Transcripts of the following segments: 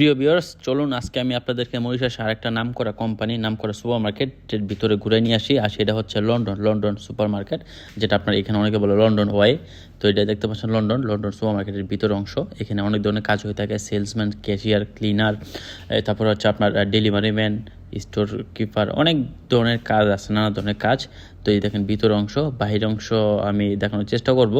প্রিয় ভিউয়ার্স চলুন, আজকে আমি আপনাদেরকে মরিশাস আরেকটা নাম করা কোম্পানি নাম করা সুপার মার্কেটের ভিতরে ঘুরে নিয়ে আসি। আর সেটা হচ্ছে লন্ডন লন্ডন সুপার মার্কেট যেটা আপনার এখানে অনেকে বলে লন্ডন ওয়াই তো এটা দেখতে পাচ্ছেন লন্ডন লন্ডন সুপার মার্কেটের ভিতর অংশ। এখানে অনেক ধরনের কাজ হয়ে থাকে সেলসম্যান ক্যাশিয়ার ক্লিনার তারপর হচ্ছে আপনার ডেলিভারি ম্যান স্টোর কিপার অনেক ধরনের কাজ আছে, নানা ধরনের কাজ। তো এই দেখেন ভিতর অংশ, বাহির অংশ আমি দেখানোর চেষ্টা করব।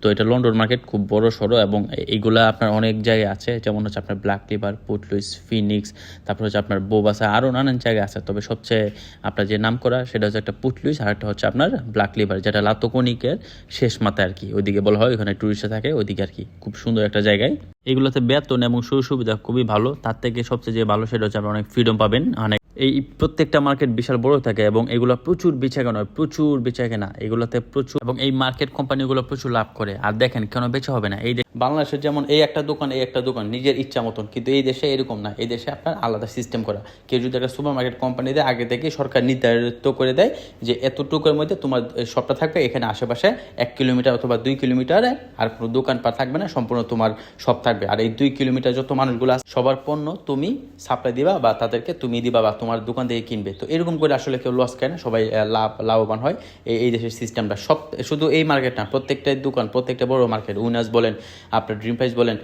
তো এটা লন্ডন মার্কেট খুব বড়, সড়ো এবং এইগুলা আপনার অনেক জায়গায় আছে, যেমন হচ্ছে আপনার ব্ল্যাক লিভার পুটলুইস ফিনিক্স তারপর হচ্ছে আপনার বোবাসা আরও নানান জায়গায় আছে। তবে সবচেয়ে আপনার যে নাম করা সেটা হচ্ছে একটা পুটলুইস আর একটা হচ্ছে আপনার ব্ল্যাক লিভার যেটা লাতকনিকের শেষ মাথায় আর কি। ওইদিকে বলা হয় ওখানে টুরিস্টে থাকে, ওইদিকে আর কি। খুব সুন্দর একটা জায়গায়। এগুলোতে বেতন এবং সুযোগ সুবিধা খুবই ভালো। তার থেকে সবচেয়ে যে ভালো, সেটা হচ্ছে আপনি অনেক ফ্রিডম পাবেন, অনেক এই প্রত্যেকটা মার্কেট বিশাল বড় থাকে এবং এগুলো প্রচুর বেচা কেনা প্রচুর বেচা কেনা এগুলোতে প্রচুর এবং এই মার্কেট কোম্পানিগুলো প্রচুর লাভ করে। আর দেখেন, কেন বেচা হবে না? এই বাংলাদেশের যেমন এই একটা দোকান, এই একটা দোকান, নিজের ইচ্ছা মতন। কিন্তু এই দেশে এরকম না। এই দেশে আপনার আলাদা সিস্টেম করা। কেউ যদি একটা সুপার মার্কেট কোম্পানি দেয়, আগে থেকে সরকার নির্ধারিত করে দেয় যে এতটুকুর মধ্যে তোমার শপটা থাকবে। এখানে আশেপাশে এক কিলোমিটার অথবা দুই কিলোমিটারে আর কোনো দোকানপাট থাকবে না। সম্পূর্ণ তোমার সব থাকবে। আর এই দুই কিলোমিটার যত মানুষগুলো সবার পণ্য তুমি সাপ্লাই দিবা বা তাদেরকে তুমি দিবা বা তোমার দোকান থেকে কিনবে। তো এরকম করে আসলে কেউ লস খায় না, সবাই লাভ, লাভবান হয়। এই এই দেশের সিস্টেমটা সব, শুধু এই মার্কেট না প্রত্যেকটা দোকান, প্রত্যেকটা বড় মার্কেট উইনার্স বলেন, আপনার ড্রিম প্রাইস বলেন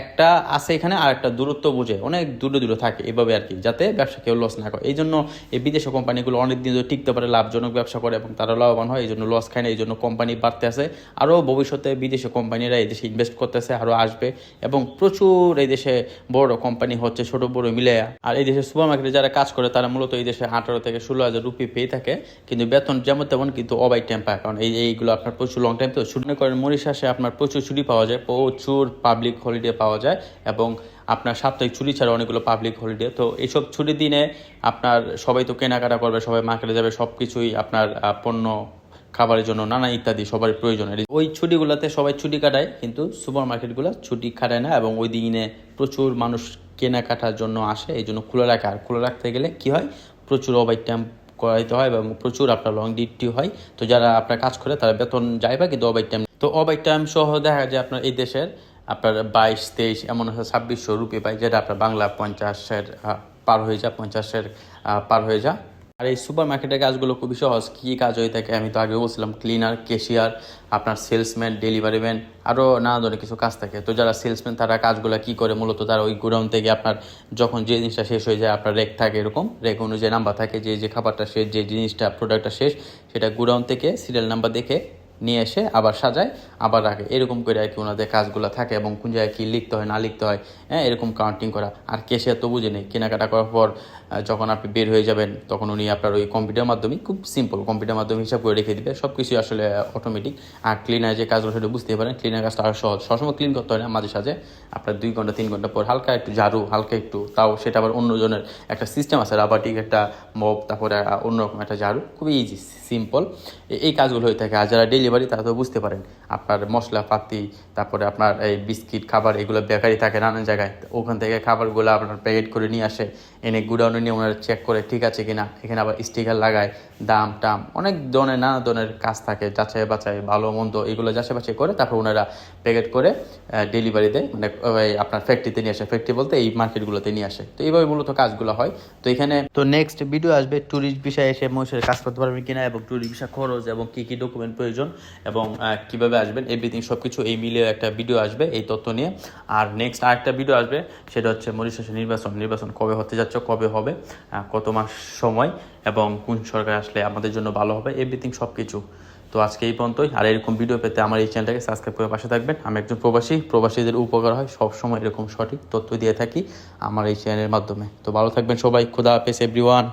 একটা আছে এখানে আর একটা দূরত্ব বুঝে, অনেক দূরে দূরে থাকে এভাবে আর কি, যাতে ব্যবসা কেউ লস না করে। এই জন্য এই বিদেশি কোম্পানিগুলো অনেক দিন ধরে টিকতে পারে, লাভজনক ব্যবসা করে এবং তারা লাভবান হয় এই জন্য লস খায় না এই জন্য কোম্পানি বাড়তে আছে। আরও ভবিষ্যতে বিদেশি কোম্পানিরা এই দেশে ইনভেস্ট করতেছে, আরও আসবে এবং প্রচুর এই দেশে বড় কোম্পানি হচ্ছে, ছোট বড় মিলে আর এই দেশে সুপার মার্কেটে যারা কাজ করে, তারা মূলত এই দেশে আঠারো থেকে ষোলো হাজার রুপি পেয়ে থাকে, কিন্তু বেতন যেমন তেমন কিন্তু অবাই টাইম পায় কারণ এই, এইগুলো আপনার প্রচুর লং টাইম তো। ছুটি করেন মরিশাসে আপনার প্রচুর ছুটি পাওয়া যায়, প্রচুর পাবলিক হলিডে পাওয়া যায় এবং আপনার সাপ্তাহিক ছুটি ছাড়া অনেকগুলো পাবলিক হলিডে তো এইসব ছুটির দিনে আপনার সবাই তো কেনাকাটা করবে, সবাই মার্কেটে যাবে সব কিছুই আপনার পণ্য খাবারের জন্য, নানা ইত্যাদি সবার প্রয়োজন। ওই ছুটিগুলোতে সবাই ছুটি কাটায়, কিন্তু সুপার মার্কেটগুলো ছুটি কাটায় না এবং ওই দিনে প্রচুর মানুষ কেনাকাটার জন্য আসে, এই জন্য খুলে রাখে। আর খুলে রাখতে গেলে কি হয়? প্রচুর ওভার টাইম করাইতে হয় এবং প্রচুর আপনার লং ডিউটি হয়। তো যারা আপনার কাজ করে, তারা বেতন যায় বা কিন্তু ওভার টাইম তো ওভার টাইম সহ দেখা যায় আপনার এই দেশের আপনার বাইশ, তেইশ, এমন হচ্ছে ছাব্বিশশো রুপি পাই, যেটা আপনার বাংলা পঞ্চাশের পার হয়ে যা, পঞ্চাশের পার হয়ে যা। আর এই সুপার মার্কেটের কাজগুলো খুবই সহজ, কী কাজ হয়ে থাকে আমি তো আগে বলছিলাম, ক্লিনার, ক্যাশিয়ার, আপনার সেলসম্যান, ডেলিভারি ম্যান আরও নানা ধরনের কিছু কাজ থাকে। তো যারা সেলসম্যান, তারা কাজগুলো কী করে? মূলত তারা ওই গোডাউন থেকে আপনার যখন যে জিনিসটা শেষ হয়ে যায়, আপনার রেক থাকে এরকম, রেক অনুযায়ী নাম্বার থাকে, যে যে খাবারটা শেষ, যে জিনিসটা প্রোডাক্টটা শেষ, সেটা গোডাউন থেকে সিরিয়াল নাম্বার দেখে নিয়ে এসে আবার সাজায়, আবার রাখে। এরকম করে আর কি ওনাদের কাজগুলো থাকে এবং কোন জায়গায় কী লিখতে হয়, না লিখতে হয় হ্যাঁ এরকম কাউন্টিং করা। আর কেসে তো বুঝে নেই। কেনাকাটা করার পর যখন আপনি বের হয়ে যাবেন, তখন উনি আপনার ওই কম্পিউটার মাধ্যমে খুব সিম্পল কম্পিউটার মাধ্যমে হিসাব করে রেখে দিবে। সব কিছুই আসলে অটোমেটিক আর ক্লিনার যে কাজগুলো, সেটা বুঝতে পারেন ক্লিনার কাজটা আরও সহজ। সবসময় ক্লিন করতে হয় না মাঝে সাঝে। আপনার দুই ঘণ্টা, তিন ঘণ্টা পর হালকা একটু ঝাড়ু, হালকা একটু, তাও সেটা আবার অন্যজনের একটা সিস্টেম আছে রাবাটিক একটা মপ তারপরে অন্যরকম একটা ঝাড়ু। খুবই ইজি সিম্পল এই কাজগুলো হয়ে থাকে। আর যারা ডেলিভারি তারা তো বুঝতে পারেন। আপনার মশলা, পাতি, তারপরে আপনার এই বিস্কিট, খাবার, এগুলো বেকারি থাকে নানান জায়গায়। তো ওখান থেকে খাবারগুলো আপনার প্যাকেট করে নিয়ে আসে, এনে গুডাউনে নিয়ে ওনারা চেক করে ঠিক আছে কিনা। এখানে আবার স্টিকার লাগায়, দাম, টাম, অনেক ধরনের, নানা ধরনের কাজ থাকে, যাচাই বাছাই, ভালো, মন্দ, এগুলো যাচাই বাছাই করে তারপর ওনারা প্যাকেট করে ডেলিভারি দেয়। মানে আপনার ফ্যাক্টরিতে নিয়ে আসে। ফ্যাক্টরি বলতে এই মার্কেটগুলোতে নিয়ে আসে। তো এইভাবে মূলত কাজগুলো হয়। তো এখানে, তো নেক্সট ভিডিও আসবে ট্যুরিস্ট বিষয়ে এসে মহিষের কাজ করতে পারবেন কিনা এবং ট্যুরিস্ট ভিসা খরচ এবং কী কী ডকুমেন্ট প্রয়োজন। এবং কীভাবে আসবেন এভরিথিং সব কিছু এই মিলে একটা ভিডিও আসবে এই তথ্য নিয়ে। আর নেক্সট আরেকটা ভিডিও আসবে, সেটা হচ্ছে মরিশাসের নির্বাচন। নির্বাচন কবে হতে যাচ্ছে, কবে হবে কত মাস সময় এবং কোন সরকার আসলে আমাদের জন্য ভালো হবে এভরিথিং সব কিছু তো আজকে এই পর্যন্তই। আর এরকম ভিডিও পেতে আমার এই চ্যানেলটাকে সাবস্ক্রাইব করে পাশে থাকবেন। আমি একজন প্রবাসী, প্রবাসীদের উপকার হয় সব সময় এরকম সঠিক তথ্য দিয়ে থাকি আমার এই চ্যানেলের মাধ্যমে। তো ভালো থাকবেন সবাই, খোদা হাফেজ এভরিওয়ান